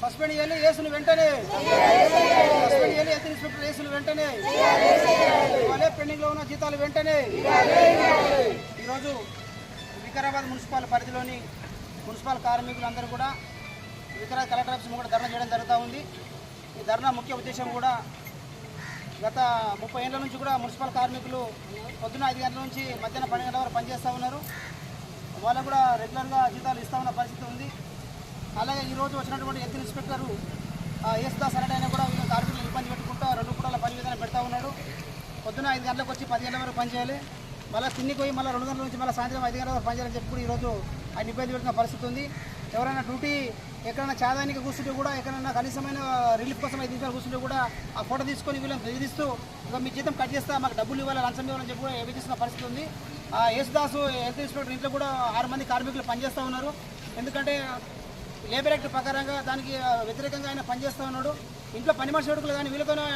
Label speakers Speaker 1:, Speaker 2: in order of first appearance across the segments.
Speaker 1: Suspend చేయాలి ఏసులు వెంటనే. Suspend చేయాలి హెల్త్ ఇన్స్పెక్టర్ ఏసులు వెంటనే. ఇవ్వాలి పెండింగ్లో ఉన్న జీతాలు వెంటనే. ఈరోజు వికారాబాద్ మున్సిపల్ పరిధిలోని మున్సిపల్ కార్మికులందరూ కూడా వికారాబాద్ కలెక్టర్ ఆఫీస్ కూడా ధర్నా చేయడం జరుగుతూ ఉంది. ఈ ధర్నా ముఖ్య ఉద్దేశం కూడా గత ముప్పై ఏళ్ళ నుంచి కూడా మున్సిపల్ కార్మికులు పొద్దున ఐదు గంటల నుంచి మధ్యాహ్నం పన్నెండు గంటల వరకు పనిచేస్తూ ఉన్నారు. వాళ్ళకు కూడా రెగ్యులర్గా జీతాలు ఇస్తూ ఉన్న పరిస్థితి ఉంది. అలాగే ఈరోజు వచ్చినటువంటి హెల్త్ ఇన్స్పెక్టరు ఏసుదాస్ అరెడ్ అయినా కూడా వీళ్ళు కార్మికులు ఇబ్బంది పెట్టుకుంటూ రెండు పూటల పని విధానం పెడతా ఉన్నాడు. పొద్దున ఐదు గంటలకు వచ్చి పది గంటల వరకు పనిచేయాలి. మళ్ళీ తిండికి పోయి మళ్ళీ రెండు గంటల నుంచి మళ్ళీ సాయంత్రం ఐదు గంటల వరకు పనిచేయాలని చెప్పి కూడా ఈరోజు ఆయన ఇబ్బంది పెడుతున్న పరిస్థితి ఉంది. ఎవరైనా డ్యూటీ ఎక్కడైనా చాదానికి కూర్చుంటే కూడా ఎక్కడైనా కనీసమైన రిలీఫ్ కోసం ఐదు నిమిషాలు కూర్చుంటే కూడా ఆ ఫోటో తీసుకొని వీళ్ళని బెదిరిస్తూ ఇక మీ జీతం కట్ చేస్తా మాకు డబ్బులు ఇవ్వాలి లంచం ఇవ్వాలని చెప్పి కూడా ఎవిడిస్తున్న పరిస్థితి ఉంది. ఆ యేసుదాసు హెల్త్ ఇన్స్పెక్టర్ ఇంట్లో కూడా ఆరు మంది కార్మికులు పనిచేస్తూ ఉన్నారు. ఎందుకంటే లేబర్ యాక్ట్ ప్రకారంగా దానికి వ్యతిరేకంగా ఆయన పనిచేస్తూ ఉన్నాడు. ఇంట్లో పని మనిషి కొడుకులు కానీ వీళ్ళతోనే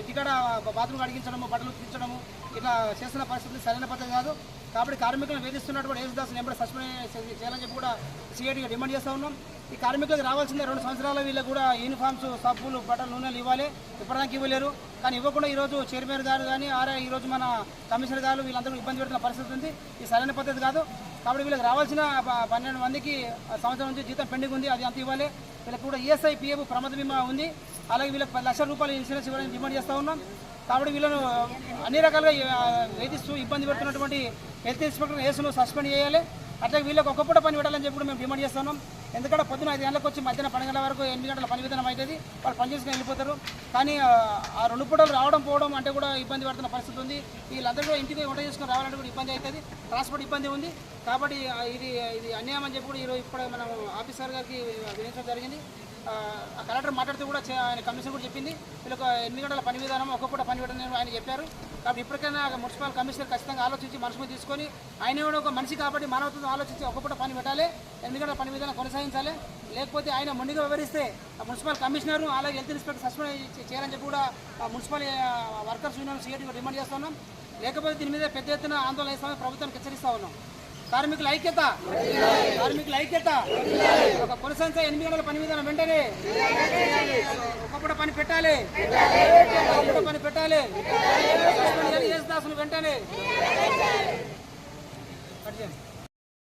Speaker 1: ఇంటికాడ బాత్రూమ్ అడిగించడము బట్టలు తీర్చడము ఇట్లా చేస్తున్న పరిస్థితి సరైన పద్ధతి కాదు. కాబట్టి కార్మికులను వేధిస్తున్నట్టు కూడా యేసుదాస్ నెంబర్ సస్పెండ్ చేయాలని చెప్పి కూడా సిఐటిగా డిమాండ్ చేస్తూ ఉన్నాం. ఈ కార్మికులకు రావాల్సిందే రెండు సంవత్సరాల వీళ్ళకి కూడా యూనిఫామ్స్ సబ్బులు బట్టలు నూనెలు ఇవ్వాలి. ఇప్పటిదానికి ఇవ్వలేరు. కానీ ఇవ్వకుండా ఈరోజు చైర్మన్ గారు కానీ ఆర్ఐ ఈరోజు మన కమిషనర్ గారు వీళ్ళందరూ ఇబ్బంది పెడుతున్న పరిస్థితి ఉంది. ఇది సరైన పద్ధతి కాదు. కాబట్టి వీళ్ళకి రావాల్సిన పన్నెండు మందికి సంవత్సరం నుంచి జీతం పెండింగ్ ఉంది అది అంత ఇవ్వాలి. వీళ్ళకి కూడా ఈఎస్ఐ పిఎఫ్ ప్రమాద బీమా ఉంది. అలాగే వీళ్ళకి పది లక్షల రూపాయలు ఇన్సూరెన్స్ ఇవ్వడానికి డిమాండ్ చేస్తూ ఉన్నాం. కాబట్టి వీళ్ళను అన్ని రకాలుగా వేధిస్తూ ఇబ్బంది పెడుతున్నటువంటి హెల్త్ ఇన్స్పెక్టర్ కేసును సస్పెండ్ చేయాలి. అట్లాగే వీళ్ళకి ఒక్కపూట పని పెట్టాలని చెప్పి మేము డిమాండ్ చేస్తున్నాం ఎందుకంటే పొద్దున ఐదు గంటలకు వచ్చి మధ్యాహ్నం పన్నెండు గంటల వరకు ఎనిమిది గంటల పని విధానం అవుతుంది వాళ్ళు పనిచేసుకుని వెళ్ళిపోతారు. కానీ ఆ, రెండు పూటలు రావడం పోవడం అంటే కూడా ఇబ్బంది పడుతున్న పరిస్థితి ఉంది. వీళ్ళందరూ కూడా ఇంటికి వంట చేసుకుని రావాలంటే కూడా ఇబ్బంది అవుతుంది ట్రాన్స్పోర్ట్ ఇబ్బంది ఉంది. కాబట్టి ఇది ఇది అన్యాయం అని చెప్పి కూడా ఈరోజు ఇప్పుడు మనం ఆఫీసర్ గారికి విధించడం జరిగింది. ఆ, కలెక్టర్ మాట్లాడుతూ కూడా ఆయన కమిషన్ కూడా చెప్పింది. వీళ్ళకి ఎనిమిది గంటల పని విధానం ఒక్కొక్కటి పూట పని విధానం ఆయన చెప్పారు. కాబట్టి ఇప్పటికైనా మున్సిపల్ కమిషనర్ ఖచ్చితంగా ఆలోచించి మనసుకు తీసుకొని ఆయన కూడా ఒక మనిషి కాబట్టి మానవత్వం ఆలోచించి ఒక్కొక్కటి పూట పని పెట్టాలి. ఎనిమిది గంటల పని విధానం కొనసాగించాలి లేకపోతే ఆయన మొండిగా వివరిస్తే ఆ మున్సిపల్ కమిషనర్ అలాగే హెల్త్ ఇన్స్పెక్టర్ సస్పెండ్ చేయాలని చెప్పి కూడా ఆ municipal workers union CIT demand చేస్తున్నాం లేకపోతే దీని మీద పెద్ద ఎత్తున ఆందోళన ఇస్తామని ప్రభుత్వానికి హెచ్చరిస్తా ఉన్నాం. కార్మికుల ఐక్యత కార్మికుల ఐక్యత ఒక కొనసాగించే ఎనిమిది గంటల పని విధానం వెంటనే ఒకప్పుడు పని పెట్టాలి. ఒకప్పుడు పని పెట్టాలి. సస్పెండ్ వెంటనే